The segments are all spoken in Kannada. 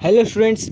Hello students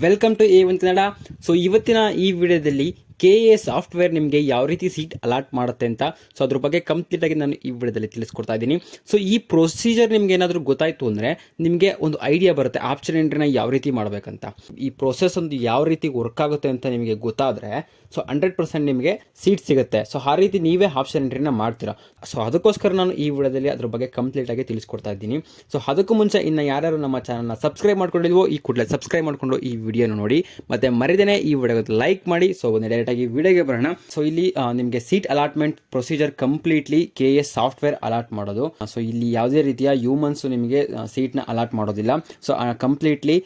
welcome to A one Kannada so ಇವತ್ತಿನ ಈ ವಿಡಿಯೋದಲ್ಲಿ ಕೆ ಎ ಸಾಫ್ಟ್ವೇರ್ ನಿಮಗೆ ಯಾವ ರೀತಿ ಸೀಟ್ ಅಲಾಟ್ ಮಾಡುತ್ತೆ ಅಂತ ಸೊ ಅದ್ರ ಬಗ್ಗೆ ಕಂಪ್ಲೀಟ್ ಆಗಿ ನಾನು ಈ ವಿಡಿಯೋದಲ್ಲಿ ತಿಳಿಸ್ಕೊಡ್ತಾ ಇದ್ದೀನಿ. ಸೊ ಈ ಪ್ರೊಸೀಜರ್ ನಿಮ್ಗೆ ಏನಾದರೂ ಗೊತ್ತಾಯ್ತು ಅಂದರೆ ನಿಮಗೆ ಒಂದು ಐಡಿಯಾ ಬರುತ್ತೆ, ಆಪ್ಷನ್ ಎಂಟ್ರಿನ ಯಾವ ರೀತಿ ಮಾಡಬೇಕಂತ. ಈ ಪ್ರೊಸೆಸ್ ಒಂದು ಯಾವ ರೀತಿ ವರ್ಕ್ ಆಗುತ್ತೆ ಅಂತ ನಿಮಗೆ ಗೊತ್ತಾದರೆ ಸೊ ಹಂಡ್ರೆಡ್ ಪರ್ಸೆಂಟ್ ನಿಮಗೆ ಸೀಟ್ ಸಿಗುತ್ತೆ. ಸೊ ಆ ರೀತಿ ನೀವೇ ಆಪ್ಷನ್ ಎಂಟ್ರಿನ ಮಾಡ್ತೀರಾ. ಸೊ ಅದಕ್ಕೋಸ್ಕರ ನಾನು ಈ ವಿಡಿಯೋದಲ್ಲಿ ಅದ್ರ ಬಗ್ಗೆ ಕಂಪ್ಲೀಟ್ ಆಗಿ ತಿಳಿಸ್ಕೊಡ್ತಾ ಇದ್ದೀನಿ. ಸೊ ಅದಕ್ಕೂ ಮುಂಚೆ ಇನ್ನು ಯಾರ್ಯಾರು ನಮ್ಮ ಚಾನಲ್ನ ಸಬ್ಸ್ಕ್ರೈಬ್ ಮಾಡ್ಕೊಂಡಿಲ್ವೋ, ಈ ಕೂಡಲೇ ಸಬ್ಸ್ಕ್ರೈಬ್ ಮಾಡ್ಕೊಂಡು ಈ ವಿಡಿಯೋನ ನೋಡಿ. ಮತ್ತೆ ಮರಿದೇನೆ ಈ ವಿಡಿಯೋಗೆ ಲೈಕ್ ಮಾಡಿ. ಸೊ ಒಂದು ಡೈರೆಕ್ಟ್ ಆಗಿ ವಿಡಿಯೋಗೆ ಬರೋಣ. ಸೊ ಇಲ್ಲಿ ನಿಮಗೆ seat allotment procedure completely K S software allot ಮಾಡೋದು. ಸೊ ಇಲ್ಲಿ ಯಾವುದೇ ರೀತಿಯ ಹ್ಯೂಮನ್ಸ್ ನಿಮಗೆ ಸೀಟ್ನ ಅಲಾಟ್ ಮಾಡೋದಿಲ್ಲ. ಸೊ ಕಂಪ್ಲೀಟ್ಲಿ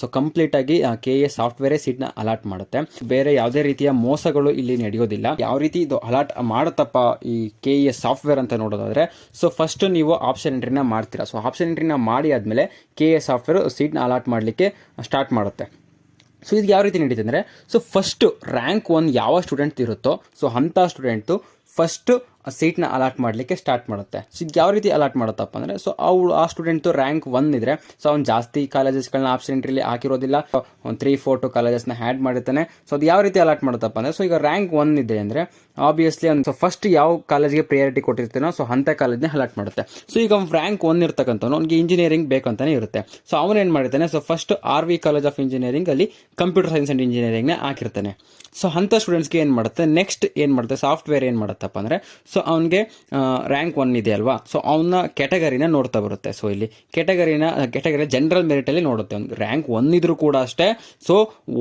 ಸೊ ಕಂಪ್ಲೀಟ್ ಆಗಿ ಕೆ ಎಸ್ ಸಾಫ್ಟ್ವೇರೇ ಸೀಟ್ನ ಅಲಾಟ್ ಮಾಡುತ್ತೆ. ಬೇರೆ ಯಾವುದೇ ರೀತಿಯ ಮೋಸಗಳು ಇಲ್ಲಿ ನಡೆಯೋದಿಲ್ಲ. ಯಾವ ರೀತಿ ಇದು ಅಲಾಟ್ ಮಾಡುತ್ತಪ್ಪ ಈ ಕೆ ಎಸ್ ಸಾಫ್ಟ್ವೇರ್ ಅಂತ ನೋಡೋದಾದ್ರೆ ಸೊ ಫಸ್ಟ್ ನೀವು ಆಪ್ಷನ್ ಎಂಟ್ರಿನ ಮಾಡ್ತೀರಾ. ಸೊ ಆಪ್ಷನ್ ಎಂಟ್ರಿನ ಮಾಡಿ ಆದಮೇಲೆ ಕೆ ಎಸ್ ಸಾಫ್ಟ್ವೇರ್ ಸೀಟ್ನ ಅಲಾಟ್ ಮಾಡಲಿಕ್ಕೆ ಸ್ಟಾರ್ಟ್ ಮಾಡುತ್ತೆ. ಸೊ ಇದು ಯಾವ ರೀತಿ ನಡೀತದೆ ಅಂದರೆ ಸೊ ಫಸ್ಟ್ ರ್ಯಾಂಕ್ ಒನ್ ಯಾವ ಸ್ಟೂಡೆಂಟ್ ಇರುತ್ತೋ ಸೊ ಅಂಥ ಸ್ಟೂಡೆಂಟು ಫಸ್ಟು ಸೀಟ್ನ ಅಲಾಟ್ ಮಾಡಲಿಕ್ಕೆ ಸ್ಟಾರ್ಟ್ ಮಾಡುತ್ತೆ. ಸೊ ಇದು ಯಾವ ರೀತಿ ಅಲಾಟ್ ಮಾಡುತ್ತಪ್ಪ ಅಂದರೆ ಸೊ ಅವಳು, ಆ ಸ್ಟೂಡೆಂಟು ರ್ಯಾಂಕ್ ಒನ್ ಇದ್ರೆ ಸೊ ಅವ್ನು ಜಾಸ್ತಿ ಕಾಲೇಜಸ್ಗಳನ್ನ ಆಪ್ಷನ್ ಎಂಟ್ರಿಲಿ ಹಾಕಿರೋದಿಲ್ಲ. ಒಂದು ತ್ರೀ ಫೋರ್ ಟು ಕಾಲೇಜಸ್ನ ಹ್ಯಾಡ್ ಮಾಡಿರ್ತಾನೆ. ಸೊ ಅದು ಯಾವ ರೀತಿ ಅಲಾಟ್ ಮಾಡುತ್ತಪ್ಪ ಅಂದರೆ ಸೊ ಈಗ ರ್ಯಾಂಕ್ ಒನ್ ಇದೆ ಅಂದರೆ ಆಬ್ವಿಯಸ್ಲಿ ಅಂದ್ರೆ ಸೊ ಫಸ್ಟ್ ಯಾವ ಕಾಲೇಜ್ಗೆ ಪ್ರಿಯಾರಿಟಿ ಕೊಟ್ಟಿರ್ತೀನೋ ಸೊ ಅಂಥ ಕಾಲೇಜ್ನ ಅಲಾಟ್ ಮಾಡುತ್ತೆ. ಸೊ ಈಗ ಅವ್ನು ರ್ಯಾಂಕ್ ಒನ್ ಇರ್ತಕ್ಕಂಥವ್ನು, ಅವ್ನಿಗೆ ಇಂಜಿನಿಯರಿಂಗ್ ಬೇಕಂತಾನೆ ಇರುತ್ತೆ. ಸೊ ಅವನು ಏನು ಮಾಡಿರ್ತಾನೆ so first R V college of engineering ಅಲ್ಲಿ ಕಂಪ್ಯೂಟರ್ ಸೈನ್ಸ್ ಅಂಡ್ ಇಂಜಿನಿಯರಿಂಗ್ನ ಹಾಕಿರ್ತಾನೆ. ಸೊ ಅಂಥ ಸ್ಟೂಡೆಂಟ್ಸ್ಗೆ ಏನು ಮಾಡುತ್ತೆ? ನೆಕ್ಸ್ಟ್ ಏನು ಮಾಡುತ್ತೆ? ಸಾಫ್ಟ್ವೇರ್ ಏನು ಮಾಡುತ್ತಪ್ಪ ಅಂದರೆ ಸೊ ಅವನಿಗೆ ರ್ಯಾಂಕ್ ಒನ್ ಇದೆ ಅಲ್ವಾ? ಸೊ ಅವನ ಕ್ಯಾಟಗರಿನ ನೋಡ್ತಾ ಬರುತ್ತೆ. ಸೊ ಇಲ್ಲಿ ಕೆಟಗರಿನ ಕ್ಯಾಟಗರಿ ಜನರಲ್ ಮೆರಿಟಲ್ಲಿ ನೋಡುತ್ತೆ. ಅವ್ನಿಗೆ ರ್ಯಾಂಕ್ ಒನ್ ಇದ್ರೂ ಕೂಡ ಅಷ್ಟೇ. ಸೊ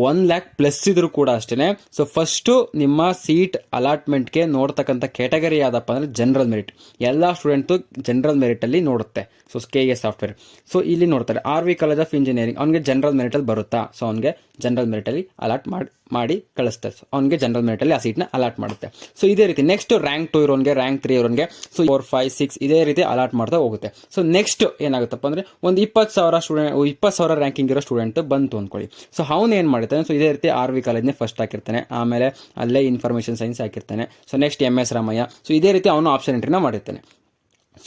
ಒನ್ ಲ್ಯಾಕ್ ಪ್ಲಸ್ ಇದ್ರೂ ಕೂಡ ಅಷ್ಟೇ ಸೊ ಫಸ್ಟು ನಿಮ್ಮ ಸೀಟ್ ಅಲಾಟ್ಮೆಂಟ್ಗೆ ನೋಡ್ತಕ್ಕಂಥ ಕ್ಯಾಟಗರಿ ಯಾವ್ದಪ್ಪ ಅಂದರೆ ಜನರಲ್ ಮೆರಿಟ್ ಎಲ್ಲ ಸ್ಟೂಡೆಂಟು ಜನರಲ್ ಮೆರಿಟಲ್ಲಿ ನೋಡುತ್ತೆ. So K A software so ಇಲ್ಲಿ ನೋಡ್ತಾರೆ R V college of engineering ಅವನಿಗೆ ಜನರಲ್ ಮೆರಿಟಲ್ಲಿ ಬರುತ್ತಾ? ಸೊ ಅವನಿಗೆ ಜನರಲ್ ಮೆರಿಟಲ್ಲಿ ಅಲಾಟ್ ಮಾಡಿ ಮಾಡಿ ಕಳಿಸ್ತದೆ ಅವ್ನಿಗೆ ಜನರಲ್ ಮೆರಿಟಲ್ಲಿ ಆ ಸೀಟ್ನ ಅಲಾಟ್ ಮಾಡುತ್ತೆ. ಸೊ ಇದೇ ರೀತಿ ನೆಕ್ಸ್ಟ್ ರ್ಯಾಂಕ್ ಟು ಇರೋನ್ಗೆ ರ್ಯಾಂಕ್ ತ್ರೀ ಇರೋನ್ಗೆ ಸೊ ಫೋರ್ ಫೈವ್ ಸಿಕ್ಸ್ ಇದೇ ರೀತಿ ಅಲಾಟ್ ಮಾಡ್ತಾ ಹೋಗುತ್ತೆ. ಸೊ ನೆಕ್ಸ್ಟ್ ಏನಾಗುತ್ತಪ್ಪ ಅಂದರೆ ಒಂದು ಇಪ್ಪತ್ತು ಸಾವಿರ ಸ್ಟೂಡೆಂಟ್ ಇಪ್ಪತ್ತು ಸಾವಿರ ರ್ಯಾಂಕಿಂಗ್ ಇರೋ ಸ್ಟೂಡೆಂಟ್ ಬಂತು ಅಂದ್ಕೊಳ್ಳಿ ಸೊ ಅವನು ಏನು ಮಾಡ್ತಾನೆ ಸೊ ಇದೇ ರೀತಿ ಆರ್ ವಿ ಕಾಲೇಜ್ನೇ ಫಸ್ಟ್ ಹಾಕಿರ್ತಾನೆ. ಆಮೇಲೆ ಅಲ್ಲೇ information science ಹಾಕಿರ್ತಾನೆ. So next M S Ramaiah. So ಇದೇ ರೀತಿ ಅವನು ಆಪ್ಷನ್ ಎಂಟ್ರಿನ ಮಾಡಿರ್ತಾನೆ.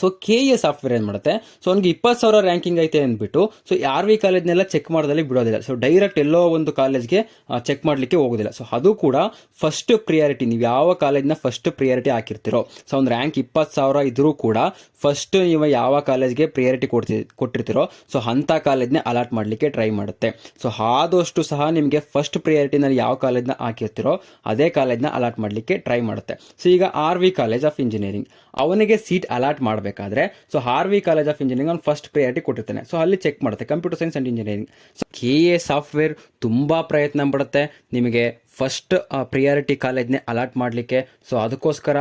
ಸೊ ಕೆ ಎ ಸಾಫ್ಟ್ವೇರ್ ಏನು ಮಾಡುತ್ತೆ? ಸೊ ಅವ್ನಿಗೆ ಇಪ್ಪತ್ತು ಸಾವಿರ ರ್ಯಾಂಕಿಂಗ್ ಐತೆ ಅಂದ್ಬಿಟ್ಟು ಸೊ ಆರ್ ವಿ ಕಾಲೇಜ್ನೆಲ್ಲ ಚೆಕ್ ಮಾಡೋದಲ್ಲಿ ಬಿಡೋದಿಲ್ಲ. ಸೊ ಡೈರೆಕ್ಟ್ ಎಲ್ಲೋ ಒಂದು ಕಾಲೇಜ್ಗೆ ಚೆಕ್ ಮಾಡಲಿಕ್ಕೆ ಹೋಗೋದಿಲ್ಲ. ಸೊ ಅದು ಕೂಡ ಫಸ್ಟ್ ಪ್ರಿಯಾರಿಟಿ ನೀವು ಯಾವ ಕಾಲೇಜ್ನ ಫಸ್ಟ್ ಪ್ರಿಯಾರಿಟಿ ಹಾಕಿರ್ತೀರೋ. ಸೊ ಒಂದು ರ್ಯಾಂಕ್ ಇಪ್ಪತ್ತು ಸಾವಿರ ಇದ್ರೂ ಕೂಡ ಫಸ್ಟ್ ನೀವು ಯಾವ ಕಾಲೇಜ್ಗೆ ಪ್ರಿಯಾರಿಟಿ ಕೊಡ್ತಿ, ಕೊಟ್ಟಿರ್ತೀರೋ ಸೊ ಅಂಥ ಕಾಲೇಜ್ನೇ ಅಲಾಟ್ ಮಾಡಲಿಕ್ಕೆ ಟ್ರೈ ಮಾಡುತ್ತೆ. ಸೊ ಆದಷ್ಟು ಸಹ ನಿಮಗೆ ಫಸ್ಟ್ ಪ್ರಿಯಾರಿಟಿನಲ್ಲಿ ಯಾವ ಕಾಲೇಜ್ನ ಹಾಕಿರ್ತೀರೋ, ಅದೇ ಕಾಲೇಜ್ನ ಅಲಾಟ್ ಮಾಡಲಿಕ್ಕೆ ಟ್ರೈ ಮಾಡುತ್ತೆ. ಸೊ ಈಗ R V college of engineering ಅವನಿಗೆ ಸೀಟ್ ಅಲಾಟ್ ಮಾಡಬೇಕಾದ್ರೆ. So R V college of engineering ಅವ್ನು ಫಸ್ಟ್ ಪ್ರಿಯಾರಿಟಿ ಕೊಟ್ಟಿರ್ತಾನೆ. ಸೊ ಅಲ್ಲಿ ಚೆಕ್ ಮಾಡುತ್ತೆ computer science and engineering so K A software ತುಂಬ ಪ್ರಯತ್ನ ಪಡುತ್ತೆ. ನಿಮಗೆ ಫಸ್ಟ್ ಪ್ರಿಯಾರಿಟಿ ಕಾಲೇಜ್ನೇ ಅಲಾಟ್ ಮಾಡಲಿಕ್ಕೆ. ಸೊ ಅದಕ್ಕೋಸ್ಕರ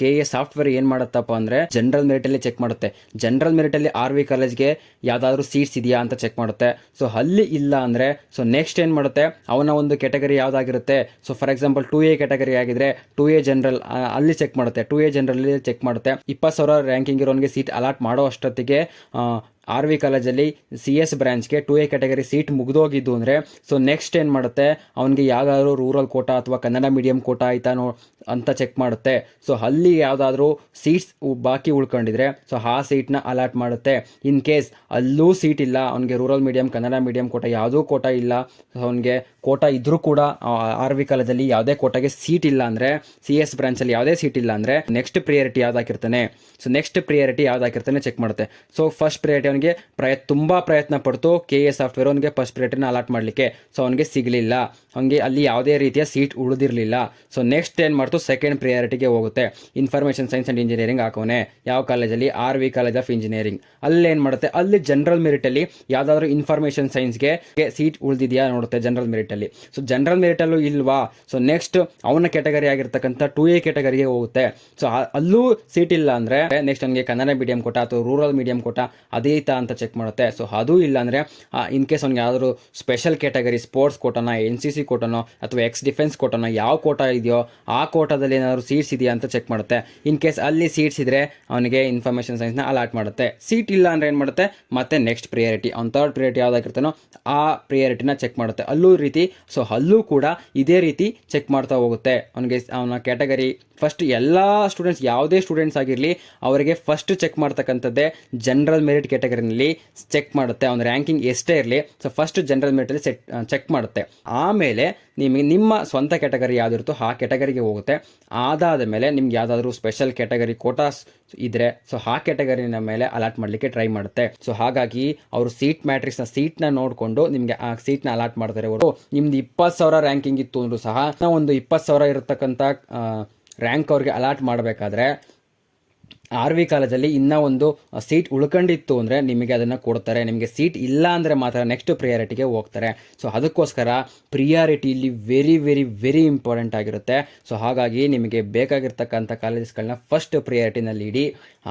ಕೆ ಎ ಸಾಫ್ಟ್ವೇರ್ ಏನು ಮಾಡುತ್ತಪ್ಪ ಅಂದರೆ ಜನರಲ್ ಮೆರಿಟಲ್ಲಿ ಚೆಕ್ ಮಾಡುತ್ತೆ. ಜನರಲ್ ಮೆರಿಟಲ್ಲಿ ಆರ್ ವಿ ಕಾಲೇಜ್ಗೆ ಯಾವುದಾದ್ರೂ ಸೀಟ್ಸ್ ಇದೆಯಾ ಅಂತ ಚೆಕ್ ಮಾಡುತ್ತೆ. ಸೊ ಅಲ್ಲಿ ಇಲ್ಲ ಅಂದರೆ ಸೊ ನೆಕ್ಸ್ಟ್ ಏನು ಮಾಡುತ್ತೆ? ಅವನ ಒಂದು category ಯಾವ್ದಾಗಿರುತ್ತೆ? So for example two A category ಆಗಿದ್ರೆ ಟು ಎ ಜನರಲ್ ಅಲ್ಲಿ ಚೆಕ್ ಮಾಡುತ್ತೆ. ಟು ಎ ಜನರಲ್ ಚೆಕ್ ಮಾಡುತ್ತೆ. ಇಪ್ಪತ್ತು ಸಾವಿರ ರ್ಯಾಂಕಿಂಗ್ ಇರೋನಿಗೆ ಸೀಟ್ ಅಲಾಟ್ ಮಾಡೋ ಅಷ್ಟೊತ್ತಿಗೆ ಆರ್ ವಿ ಕಾಲೇಜಲ್ಲಿ ಸಿ ಎಸ್ ಬ್ರಾಂಚ್ಗೆ ಟು ಎ ಕ್ಯಾಟಗರಿ ಸೀಟ್ ಮುಗಿದೋಗಿದ್ದು ಅಂದರೆ ಸೊ ನೆಕ್ಸ್ಟ್ ಏನು ಮಾಡುತ್ತೆ? ಅವನಿಗೆ ಯಾವುದಾದ್ರೂ ರೂರಲ್ ಕೋಟಾ ಅಥವಾ ಕನ್ನಡ ಮೀಡಿಯಂ ಕೋಟಾ ಆಯ್ತಾನೋ ಅಂತ ಚೆಕ್ ಮಾಡುತ್ತೆ. ಸೊ ಅಲ್ಲಿ ಯಾವುದಾದ್ರೂ ಸೀಟ್ಸ್ ಬಾಕಿ ಉಳ್ಕೊಂಡಿದ್ರೆ ಸೊ ಆ ಸೀಟ್ನ ಅಲಾಟ್ ಮಾಡುತ್ತೆ. ಇನ್ ಕೇಸ್ ಅಲ್ಲೂ ಸೀಟ್ ಇಲ್ಲ, ಅವನಿಗೆ rural medium Kannada medium quota ಯಾವುದೂ ಕೋಟಾ ಇಲ್ಲ ಅವನಿಗೆ ಕೋಟಾ ಇದ್ರೂ ಕೂಡ ಆರ್ ವಿ ಕಾಲೇಜಲ್ಲಿ ಯಾವುದೇ ಕೋಟಾಗೆ ಸೀಟ್ ಇಲ್ಲ ಅಂದರೆ, ಸಿ ಎಸ್ ಬ್ರಾಂಚಲ್ಲಿ ಯಾವುದೇ ಸೀಟ್ ಇಲ್ಲ ಅಂದರೆ ನೆಕ್ಸ್ಟ್ ಪ್ರಿಯಾರಿಟಿ ಯಾವ್ದಾಕಿರ್ತಾನೆ ಸೊ ನೆಕ್ಸ್ಟ್ ಪ್ರಿಯಾರಿಟಿ ಯಾವ್ದಾಕಿರ್ತಾನೆ ಚೆಕ್ ಮಾಡುತ್ತೆ. ಸೊ ಫಸ್ಟ್ ಪ್ರಿಯಾರಿಟಿ ಅವನಿಗೆ ಪ್ರಯ, ತುಂಬ ಪ್ರಯತ್ನ ಪಡ್ತು ಕೆ ಎ ಸಾಫ್ಟ್ವೇರ್ ಅವನಿಗೆ ಫಸ್ಟ್ ಪ್ರಿಯರಿಟಿನ ಅಲಾಟ್ ಮಾಡಲಿಕ್ಕೆ. ಸೊ ಅವನಿಗೆ ಸಿಗಲಿಲ್ಲ. ಅವನಿಗೆ ಅಲ್ಲಿ ಯಾವುದೇ ರೀತಿಯ ಸೀಟ್ ಉಳಿದಿರಲಿಲ್ಲ. ಸೊ ನೆಕ್ಸ್ಟ್ ಏನು ಮಾಡ್ತು? ಸೆಕೆಂಡ್ ಪ್ರಿಯಾರಿಟಿಗೆ ಹೋಗುತ್ತೆ. ಇನ್ಫಾರ್ಮೇಷನ್ ಸೈನ್ಸ್ ಆ್ಯಂಡ್ ಇಂಜಿನಿಯರಿಂಗ್ ಹಾಕೋನೆ ಯಾವ ಕಾಲೇಜಲ್ಲಿ? R V college of engineering ಅಲ್ಲಿ ಏನು ಮಾಡುತ್ತೆ? ಅಲ್ಲಿ ಜನರಲ್ ಮೆರಿಟಲ್ಲಿ ಯಾವುದಾದ್ರೂ ಇನ್ಫಾರ್ಮೇಷನ್ ಸೈನ್ಸ್ಗೆ ಸೀಟ್ ಉಳಿದಿದೆಯಾ ನೋಡುತ್ತೆ ಜನರಲ್ ಮೆರಿಟಲ್ಲಿ ಸೊ ಜನರಲ್ ಮೆರಿಟಲ್ಲೂ ಇಲ್ವಾ? ಸೊ ನೆಕ್ಸ್ಟ್ ಅವನ ಕ್ಯಾಟಗರಿ ಆಗಿರ್ತಕ್ಕಂಥ ಟು ಎ ಕ್ಯಾಟಗರಿಗೆ ಹೋಗುತ್ತೆ. ಸೊ ಅಲ್ಲೂ ಸೀಟ್ ಇಲ್ಲ ಅಂದರೆ ನೆಕ್ಸ್ಟ್ ಅವನಿಗೆ ಕನ್ನಡ ಮೀಡಿಯಂ ಕೊಟ್ಟ ಅಥವಾ ರೂರಲ್ ಮೀಡಿಯಂ ಕೋಟ ಅಂತ ಚೆಕ್ ಮಾಡುತ್ತೆ. ಸೊ ಅದು ಇಲ್ಲ ಅಂದರೆ ಇನ್ ಕೇಸ್ ಅವ್ನಿಗೆ ಯಾವ್ದಾದ್ರು ಸ್ಪೆಷಲ್ ಕ್ಯಾಟಗರಿ ಸ್ಪೋರ್ಟ್ಸ್ ಕೋಟನ ಎನ್ ಸಿ ಸಿ ಕೋಟನೋ ಅಥವಾ ಎಕ್ಸ್ ಡಿಫೆನ್ಸ್ ಕೋಟನೋ ಯಾವ ಕೋಟ ಇದೆಯೋ, ಆ ಕೋಟದಲ್ಲಿ ಏನಾದರೂ ಸೀಟ್ಸ್ ಇದೆಯಾ ಅಂತ ಚೆಕ್ ಮಾಡುತ್ತೆ. ಇನ್ ಕೇಸ್ ಅಲ್ಲಿ ಸೀಟ್ಸ್ ಇದ್ರೆ ಅವನಿಗೆ ಇನ್ಫಾರ್ಮೇಷನ್ ಸೈನ್ಸ್ನ ಅಲಾಟ್ ಮಾಡುತ್ತೆ. ಸೀಟ್ ಇಲ್ಲ ಅಂದರೆ ಏನು ಮಾಡುತ್ತೆ? ಮತ್ತೆ ನೆಕ್ಸ್ಟ್ ಪ್ರಿಯಾರಿಟಿ ಅವ್ನು ಥರ್ಡ್ ಪ್ರಿಯಾರಿಟಿ ಯಾವ್ದಾಗಿರ್ತಾನೋ, ಆ ಪ್ರಿಯಾರಿಟಿನ ಚೆಕ್ ಮಾಡುತ್ತೆ. ಅಲ್ಲೂ ರೀತಿ ಸೊ ಅಲ್ಲೂ ಕೂಡ ಇದೇ ರೀತಿ ಚೆಕ್ ಮಾಡ್ತಾ ಹೋಗುತ್ತೆ. ಅವನಿಗೆ ಅವನ ಕ್ಯಾಟಗರಿ ಫಸ್ಟ್ ಎಲ್ಲ ಸ್ಟೂಡೆಂಟ್ಸ್ ಯಾವುದೇ ಸ್ಟೂಡೆಂಟ್ಸ್ ಆಗಿರಲಿ, ಅವರಿಗೆ ಫಸ್ಟ್ ಚೆಕ್ ಮಾಡ್ತಕ್ಕಂಥದ್ದೇ ಜನರಲ್ ಮೆರಿಟ್ ಕ್ಯಾಟಗರಿ ಕ್ಯಾಟಗರಿನಲ್ಲಿ ಚೆಕ್ ಮಾಡುತ್ತೆ, ಅವ್ನ ರ್ಯಾಂಕಿಂಗ್ ಎಷ್ಟೇ ಇರಲಿ ಸೊ ಫಸ್ಟ್ ಜನರಲ್ ಮೆರಿಟಲ್ಲಿ ಸೆಟ್ ಚೆಕ್ ಮಾಡುತ್ತೆ. ಆಮೇಲೆ ನಿಮಗೆ ನಿಮ್ಮ ಸ್ವಂತ ಕ್ಯಾಟಗರಿ ಯಾವುದಿರುತ್ತೋ ಆ ಕ್ಯಾಟಗರಿಗೆ ಹೋಗುತ್ತೆ. ಅದಾದ ಮೇಲೆ ನಿಮ್ಗೆ ಯಾವುದಾದ್ರೂ ಸ್ಪೆಷಲ್ ಕ್ಯಾಟಗರಿ ಕೋಟಾಸ್ ಇದ್ರೆ ಸೊ ಆ ಕ್ಯಾಟಗರಿನ ಮೇಲೆ ಅಲಾಟ್ ಮಾಡಲಿಕ್ಕೆ ಟ್ರೈ ಮಾಡುತ್ತೆ. ಸೊ ಹಾಗಾಗಿ ಅವರು ಸೀಟ್ ಮ್ಯಾಟ್ರಿಕ್ಸ್ನ ಸೀಟ್ನ ನೋಡಿಕೊಂಡು ನಿಮಗೆ ಆ ಸೀಟ್ನ ಅಲಾಟ್ ಮಾಡ್ತಾರೆ ಅವರು ನಿಮ್ದು ಇಪ್ಪತ್ತು ಸಾವಿರ ರ್ಯಾಂಕಿಂಗ್ ಇತ್ತು ಅಂದರೂ ಸಹ, ನಾವು ಒಂದು ಇಪ್ಪತ್ತು ಸಾವಿರ ಇರತಕ್ಕಂಥ ರ್ಯಾಂಕ್ ಅವ್ರಿಗೆ ಅಲಾಟ್ ಮಾಡಬೇಕಾದ್ರೆ ಆರ್ ವಿ ಕಾಲೇಜಲ್ಲಿ ಇನ್ನೂ ಒಂದು ಸೀಟ್ ಉಳ್ಕೊಂಡಿತ್ತು ಅಂದರೆ ನಿಮಗೆ ಅದನ್ನು ಕೊಡ್ತಾರೆ. ನಿಮಗೆ ಸೀಟ್ ಇಲ್ಲ ಅಂದರೆ ಮಾತ್ರ ನೆಕ್ಸ್ಟ್ ಪ್ರಿಯಾರಿಟಿಗೆ ಹೋಗ್ತಾರೆ. ಸೊ ಅದಕ್ಕೋಸ್ಕರ ಪ್ರಿಯಾರಿಟಿ ಇಲ್ಲಿ ವೆರಿ ವೆರಿ ವೆರಿ ಇಂಪಾರ್ಟೆಂಟ್ ಆಗಿರುತ್ತೆ. ಸೊ ಹಾಗಾಗಿ ನಿಮಗೆ ಬೇಕಾಗಿರ್ತಕ್ಕಂಥ ಕಾಲೇಜಸ್ಗಳನ್ನ ಫಸ್ಟ್ ಪ್ರಿಯಾರಿಟಿನಲ್ಲಿ ಇಡಿ,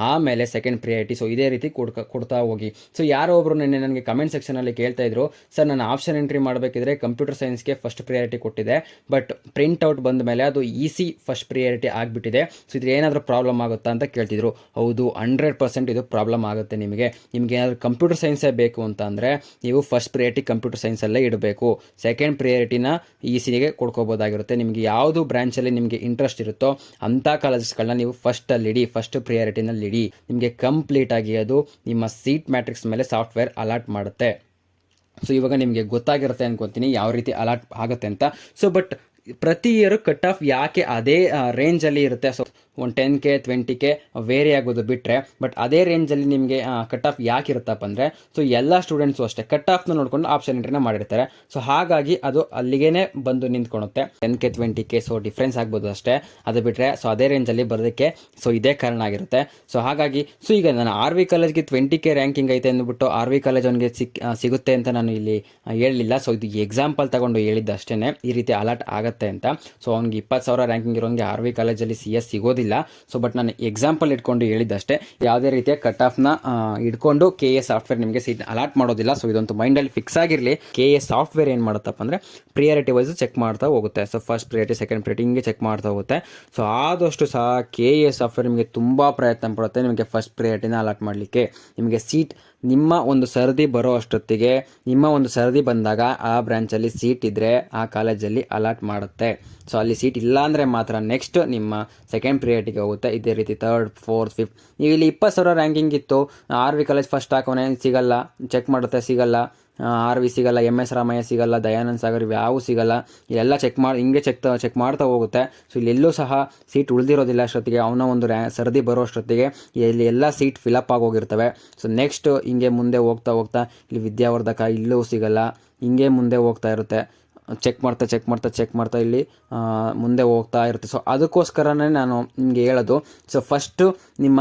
ಆಮೇಲೆ ಸೆಕೆಂಡ್ ಪ್ರಿಯಾರಿಟಿ ಸೊ ಇದೇ ರೀತಿ ಕೊಡ್ತಾ ಹೋಗಿ. ಸೊ ಯಾರೋ ಒಬ್ರು ನಿನ್ನೆ ನನಗೆ ಕಮೆಂಟ್ ಸೆಕ್ಷನಲ್ಲಿ ಕೇಳ್ತಾ ಇದ್ರು ಸರ್ ನಾನು ಆಪ್ಷನ್ ಎಂಟ್ರಿ ಮಾಡಬೇಕಿದ್ರೆ ಕಂಪ್ಯೂಟರ್ ಸೈನ್ಸ್ಗೆ ಫಸ್ಟ್ ಪ್ರಿಯಾರಿಟಿ ಕೊಟ್ಟಿದೆ ಬಟ್ ಪ್ರಿಂಟ್ ಔಟ್ ಬಂದ ಮೇಲೆ ಅದು ಈಸಿ ಫಸ್ಟ್ ಪ್ರಿಯಾರಿಟಿ ಆಗಿಬಿಟ್ಟಿದೆ. ಸೊ ಇದ್ರ ಏನಾದರೂ ಪ್ರಾಬ್ಲಮ್ ಆಗುತ್ತಾ? ಅಂತ ಕೇಳ್ತಿದ್ರು. ಹೌದು ಹಂಡ್ರೆಡ್ ಪರ್ಸೆಂಟ್ ಇದು ಪ್ರಾಬ್ಲಮ್ ಆಗುತ್ತೆ ನಿಮಗೆ. ನಿಮ್ಗೆ ಏನಾದರೂ ಕಂಪ್ಯೂಟರ್ ಸೈನ್ಸೇ ಬೇಕು ಅಂತ ಅಂದರೆ, ನೀವು ಫಸ್ಟ್ ಪ್ರಿಯಾರಿಟಿ ಕಂಪ್ಯೂಟರ್ ಸೈನ್ಸಲ್ಲೇ ಇಡಬೇಕು. ಸೆಕೆಂಡ್ ಪ್ರಿಯಾರಿಟಿನ ಈ ಸಿಗೆ ಕೊಡ್ಕೋಬೋದಾಗಿರುತ್ತೆ. ನಿಮಗೆ ಯಾವುದು ಬ್ರಾಂಚಲ್ಲಿ ನಿಮಗೆ ಇಂಟ್ರೆಸ್ಟ್ ಇರುತ್ತೋ ಅಂಥ ಕಾಲೇಜಸ್ಗಳನ್ನ ನೀವು ಫಸ್ಟಲ್ಲಿ ಇಡಿ ಫಸ್ಟ್ ಪ್ರಿಯಾರಿಟಿನಲ್ಲಿ ಇಡಿ. ನಿಮಗೆ ಕಂಪ್ಲೀಟ್ ಆಗಿ ಅದು ನಿಮ್ಮ ಸೀಟ್ ಮ್ಯಾಟ್ರಿಕ್ಸ್ ಮೇಲೆ ಸಾಫ್ಟ್ವೇರ್ ಅಲಾಟ್ ಮಾಡುತ್ತೆ. ಸೊ ಇವಾಗ ನಿಮಗೆ ಗೊತ್ತಾಗಿರುತ್ತೆ ಅನ್ಕೊತೀನಿ ಯಾವ ರೀತಿ ಅಲಾಟ್ ಆಗುತ್ತೆ ಅಂತ. ಸೊ ಬಟ್ ಪ್ರತಿ ಇಯರ್ ಕಟ್ ಆಫ್ ಯಾಕೆ ಅದೇ ರೇಂಜಲ್ಲಿ ಇರುತ್ತೆ? ಸೊ ಒಂದು ten K twenty K vary ಆಗೋದು ಬಿಟ್ಟರೆ ಬಟ್ ಅದೇ ರೇಂಜಲ್ಲಿ ನಿಮಗೆ ಕಟ್ ಆಫ್ ಯಾಕೆ ಇರುತ್ತಪ್ಪ ಅಂದರೆ ಸೊ ಎಲ್ಲ ಸ್ಟೂಡೆಂಟ್ಸು ಅಷ್ಟೇ. ಕಟ್ ಆಫ್ನ ನೋಡ್ಕೊಂಡು ಆಪ್ಷನ್ ಎಂಟ್ರಿನ ಮಾಡಿರ್ತಾರೆ. ಸೊ ಹಾಗಾಗಿ ಅದು ಅಲ್ಲಿಗೇನೆ ಬಂದು ನಿಂತ್ಕೊಳುತ್ತೆ. Ten K twenty K so difference ಆಗ್ಬೋದು ಅಷ್ಟೇ. ಅದು ಬಿಟ್ಟರೆ ಸೊ ಅದೇ ರೇಂಜಲ್ಲಿ ಬರೋದಕ್ಕೆ ಸೊ ಇದೇ ಕಾರಣ ಆಗಿರುತ್ತೆ. ಸೊ ಹಾಗಾಗಿ ಸೊ ಈಗ ನಾನು ಆರ್ ವಿ ಕಾಲೇಜ್ಗೆ ಟ್ವೆಂಟಿ ಕೆ ರ್ಯಾಂಕಿಂಗ್ ಐತೆ ಅಂದ್ಬಿಟ್ಟು ಆರ್ ವಿ ಕಾಲೇಜ್ ಅವನಿಗೆ ಸಿಕ್ ಸಿಗುತ್ತೆ ಅಂತ ನಾನು ಇಲ್ಲಿ ಹೇಳಲಿಲ್ಲ. ಸೊ ಇದು ಎಕ್ಸಾಂಪಲ್ ತಗೊಂಡು ಹೇಳಿದ್ದು ಅಷ್ಟೇ ಈ ರೀತಿ ಅಲರ್ಟ್ ಆಗುತ್ತೆ ಅಂತ. ಸೊ ಅವ್ನಿಗೆ ಇಪ್ಪತ್ತು ಸಾವಿರ ರ್ಯಾಂಕಿಂಗ್ ಇರೋಂಗೆ ಆರ್ ವಿ ಕಾಲೇಜಲ್ಲಿ ಸಿ ಎಸ್ ಸಿಗೋದಿಲ್ಲ. ಸೊ ಬಟ್ ನಾನು ಎಕ್ಸಾಂಪಲ್ ಇಟ್ಕೊಂಡು ಹೇಳಿದ್ದಷ್ಟೇ ಯಾವುದೇ ರೀತಿಯ ಕಟ್ ಆಫ್ನ ಇಟ್ಕೊಂಡು ಕೆ ಎ ಸಾಫ್ಟ್ವೇರ್ ನಿಮಗೆ ಸೀಟ್ ಅಲಾಟ್ ಮಾಡೋದಿಲ್ಲ. ಸೊ ಮೈಂಡ್ ಮೈಂಡಲ್ಲಿ ಫಿಕ್ಸ್ ಆಗಿರಲಿ. ಕೆ ಎ ಸಾಫ್ಟ್ವೇರ್ ಏನು ಮಾಡುತ್ತಪ್ಪ ಅಂದರೆ ಪ್ರಿಯಾರಿಟಿ ವೈಸ್ ಚೆಕ್ ಮಾಡ್ತಾ ಹೋಗುತ್ತೆ. So first priority second priority ಹಿಂಗೆ ಚೆಕ್ ಮಾಡ್ತಾ ಹೋಗುತ್ತೆ. ಸೊ ಆದಷ್ಟು ಸಹ ಕೆ ಎ ಸಾಫ್ಟ್ವೇರ್ ನಿಮಗೆ ತುಂಬ ಪ್ರಯತ್ನ ಪಡುತ್ತೆ. ನಿಮಗೆ ಫಸ್ಟ್ ಪ್ರಿಯಾರಿಟಿನ ಅಲಾಟ್ ಮಾಡಲಿಕ್ಕೆ. ನಿಮಗೆ ಸೀಟ್ ನಿಮ್ಮ ಒಂದು ಸರದಿ ಬರೋ ಅಷ್ಟೊತ್ತಿಗೆ, ನಿಮ್ಮ ಒಂದು ಸರದಿ ಬಂದಾಗ ಆ ಬ್ರಾಂಚಲ್ಲಿ ಸೀಟ್ ಇದ್ದರೆ ಆ ಕಾಲೇಜಲ್ಲಿ ಅಲಾಟ್ ಮಾಡುತ್ತೆ. ಸೊ ಅಲ್ಲಿ ಸೀಟ್ ಇಲ್ಲ ಅಂದರೆ ಮಾತ್ರ ನೆಕ್ಸ್ಟ್ ನಿಮ್ಮ ಸೆಕೆಂಡ್ ಪಿರಿಯಡ್ಗೆ ಹೋಗುತ್ತೆ. ಇದೇ ರೀತಿ ತರ್ಡ್ ಫೋರ್ತ್ ಫಿಫ್ತ್ ನೀವು ಇಲ್ಲಿ ಇಪ್ಪತ್ತು ಸಾವಿರ ರ್ಯಾಂಕಿಂಗ್ ಇತ್ತು. ಆರ್ ವಿ ಕಾಲೇಜ್ ಫಸ್ಟ್ ಹಾಕೋನೆ, ಸಿಗಲ್ಲ. ಚೆಕ್ ಮಾಡುತ್ತೆ, ಸಿಗಲ್ಲ. ಆರ್ ವಿ ಸಿಗಲ್ಲ ಎಂ ಎಸ್ ರಾಮಯ್ಯ ಸಿಗಲ್ಲ, ದಯಾನಂದ್ ಸಾಗರ್ ಯಾವೂ ಸಿಗಲ್ಲ. ಇಲ್ಲೆಲ್ಲ ಚೆಕ್ ಮಾಡಿ, ಹಿಂಗೆ ಚೆಕ್ ಚೆಕ್ ಮಾಡ್ತಾ ಹೋಗುತ್ತೆ. ಸೊ ಇಲ್ಲೆಲ್ಲೂ ಸಹ ಸೀಟ್ ಉಳಿದಿರೋದಿಲ್ಲ ಅಷ್ಟೊತ್ತಿಗೆ, ಅವನ ಒಂದು ರ್ಯಾ, ಸರದಿ ಬರೋ ಅಷ್ಟೊತ್ತಿಗೆ ಇಲ್ಲಿ ಎಲ್ಲ ಸೀಟ್ ಫಿಲಪ್ ಆಗೋಗಿರ್ತವೆ. ಸೊ ನೆಕ್ಸ್ಟ್ ಹಿಂಗೆ ಮುಂದೆ ಹೋಗ್ತಾ ಹೋಗ್ತಾ ಇಲ್ಲಿ ವಿದ್ಯಾವರ್ಧಕ ಇಲ್ಲೂ ಸಿಗಲ್ಲ, ಹಿಂಗೆ ಮುಂದೆ ಹೋಗ್ತಾ ಇರುತ್ತೆ. ಚೆಕ್ ಮಾಡ್ತಾ ಚೆಕ್ ಮಾಡ್ತಾ ಚೆಕ್ ಮಾಡ್ತಾ ಇಲ್ಲಿ ಮುಂದೆ ಹೋಗ್ತಾ ಇರುತ್ತೆ. ಸೊ ಅದಕ್ಕೋಸ್ಕರನೇ ನಾನು ನಿಮಗೆ ಹೇಳೋದು ಸೊ ಫಸ್ಟು ನಿಮ್ಮ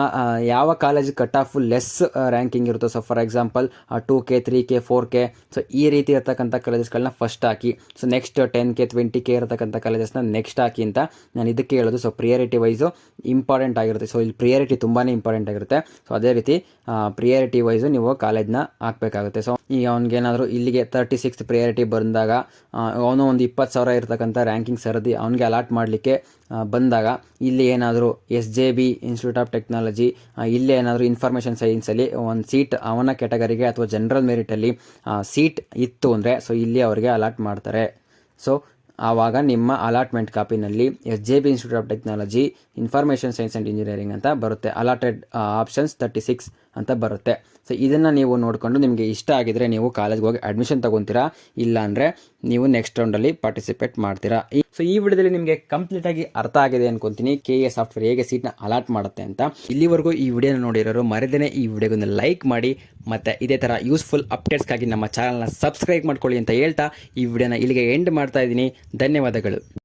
ಯಾವ college cut off less ranking ಇರುತ್ತೋ so for example two K three K four K so ಈ ರೀತಿ ಇರ್ತಕ್ಕಂಥ ಕಾಲೇಜಸ್ಗಳನ್ನ ಫಸ್ಟ್ ಹಾಕಿ so next ten K twenty K ಇರತಕ್ಕಂಥ ಕಾಲೇಜಸ್ನ ನೆಕ್ಸ್ಟ್ ಹಾಕಿ ಅಂತ ನಾನು ಇದಕ್ಕೆ ಹೇಳೋದು. ಸೊ ಪ್ರಿಯಾರಿಟಿ ವೈಸು ಇಂಪಾರ್ಟೆಂಟ್ ಆಗಿರುತ್ತೆ. ಸೊ ಇಲ್ಲಿ ಪ್ರಿಯಾರಿಟಿ ತುಂಬಾ ಇಂಪಾರ್ಟೆಂಟ್ ಆಗಿರುತ್ತೆ. ಸೊ ಅದೇ ರೀತಿ ಪ್ರಿಯಾರಿಟಿ ವೈಸು ನೀವು ಕಾಲೇಜ್ನ ಹಾಕಬೇಕಾಗುತ್ತೆ. ಸೊ ಈಗ ಅವ್ನಿಗೇನಾದರೂ ಇಲ್ಲಿಗೆ ತರ್ಟಿ ಸಿಕ್ಸ್ ಪ್ರಿಯಾರಿಟಿ ಬಂದಾಗ ಅವನು ಒಂದು ಇಪ್ಪತ್ತು ಸಾವಿರ ಇರತಕ್ಕಂಥ ರ್ಯಾಂಕಿಂಗ್ ಸರದಿ ಅವನಿಗೆ ಅಲಾಟ್ ಮಾಡಲಿಕ್ಕೆ ಬಂದಾಗ ಇಲ್ಲಿ ಏನಾದರೂ S J B institute of technology ಇಲ್ಲಿ ಏನಾದರೂ ಇನ್ಫಾರ್ಮೇಷನ್ ಸೈನ್ಸಲ್ಲಿ ಒಂದು ಸೀಟ್ ಅವನ ಕ್ಯಾಟಗರಿಗೆ ಅಥವಾ ಜನರಲ್ ಮೆರಿಟಲ್ಲಿ ಸೀಟ್ ಇತ್ತು ಅಂದರೆ ಸೊ ಇಲ್ಲಿ ಅವರಿಗೆ ಅಲಾಟ್ ಮಾಡ್ತಾರೆ. ಸೊ ಆವಾಗ ನಿಮ್ಮ allotment ಕಾಪಿನಲ್ಲಿ S J B institute of technology information science and engineering ಅಂತ ಬರುತ್ತೆ. ಅಲಾಟೆಡ್ ಆಪ್ಷನ್ಸ್ ತರ್ಟಿ ಸಿಕ್ಸ್ ಅಂತ ಬರುತ್ತೆ. ಸೊ ಇದನ್ನು ನೀವು ನೋಡಿಕೊಂಡು ನಿಮಗೆ ಇಷ್ಟ ಆಗಿದ್ರೆ ನೀವು ಕಾಲೇಜ್ಗೆ ಹೋಗಿ ಅಡ್ಮಿಷನ್ ತೊಗೊತೀರಾ? ಇಲ್ಲ ಅಂದರೆ ನೀವು ನೆಕ್ಸ್ಟ್ ರೌಂಡಲ್ಲಿ ಪಾರ್ಟಿಸಿಪೇಟ್ ಮಾಡ್ತೀರಾ? ಸೊ ಈ ವಿಡಿಯೋದಲ್ಲಿ ನಿಮಗೆ ಕಂಪ್ಲೀಟ್ ಆಗಿ ಅರ್ಥ ಆಗಿದೆ ಅನ್ಕೊಂತೀನಿ. ಕೆ ಎ ಸಾಫ್ಟ್ವೇರ್ ಹೇಗೆ ಸೀಟ್ನ ಅಲಾಟ್ ಮಾಡುತ್ತೆ ಅಂತ. ಇಲ್ಲಿವರೆಗೂ ಈ ವಿಡಿಯೋನ ನೋಡಿರೋರು ಮರೆದೇನೆ ಈ ವಿಡಿಯೋಗೊಂದು ಲೈಕ್ ಮಾಡಿ, ಮತ್ತು ಇದೇ ಥರ ಯೂಸ್ಫುಲ್ ಅಪ್ಡೇಟ್ಸ್ಗಾಗಿ ನಮ್ಮ ಚಾನಲ್ನ ಸಬ್ಸ್ಕ್ರೈಬ್ ಮಾಡ್ಕೊಳ್ಳಿ ಅಂತ ಹೇಳ್ತಾ ಈ ವಿಡಿಯೋನ ಇಲ್ಲಿಗೆ ಎಂಡ್ ಮಾಡ್ತಾ ಇದ್ದೀನಿ. ಧನ್ಯವಾದಗಳು.